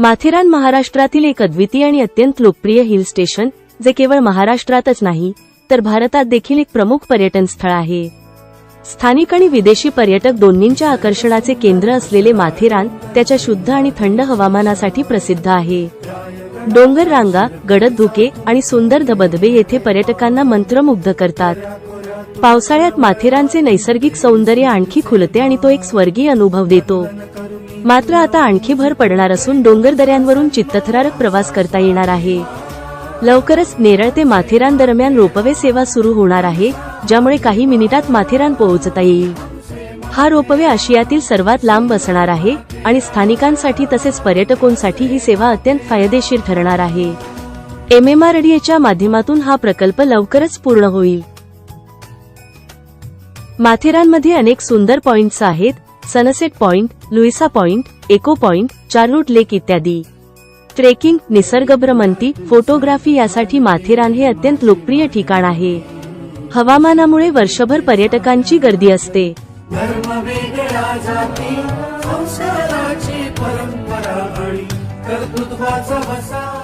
माथेरान महाराष्ट्रातील एक अद्वितीय आणि अत्यंत लोकप्रिय हिल स्टेशन जे केवळ महाराष्ट्रातच नाही तर भारतात देखील एक प्रमुख पर्यटन स्थळ आहे. स्थानिक आणि विदेशी पर्यटक दोन्हींच्या आकर्षणाचे केंद्र असलेले माथेरान त्याच्या शुद्ध आणि थंड हवामानासाठी प्रसिद्ध आहे. डोंगर रांगा गडद धुके आणि सुंदर धबधबे येथे पर्यटकांना मंत्रमुग्ध करतात. पावसाळ्यात माथेरानचे नैसर्गिक सौंदर्य आणखी खुलते आणि तो एक स्वर्गीय अनुभव देतो. मात्र आता आणखी भर पडणार असून डोंगर दऱ्यांवरून चित्तथरारक प्रवास करता येणार आहे. लवकरच नेरळ ते माथेरान दरम्यान रोपवे सेवा सुरू होणार आहे ज्यामुळे काही मिनिटात माथेरान पोहोचता येईल. हा रोपवे आशियातील सर्वात लांब असणार आहे आणि स्थानिकांसाठी तसेच पर्यटकांसाठी ही सेवा अत्यंत फायदेशीर ठरणार आहे. एम एम एमएमआरडीएच्या माध्यमातून हा प्रकल्प लवकरच पूर्ण होईल. माथेरानमध्ये अनेक सुंदर पॉइंट्स आहेत sunset point Louisa point echo point Charlotte lake इत्यादी. ट्रेकिंग निसर्गभ्रमंती फोटोग्राफी यासाठी माथेरान हे अत्यंत लोकप्रिय ठिकाण आहे. हवामानामुळे वर्षभर पर्यटकांची गर्दी असते. संस्काराची परंपरा कर्तृत्वाचा वसा.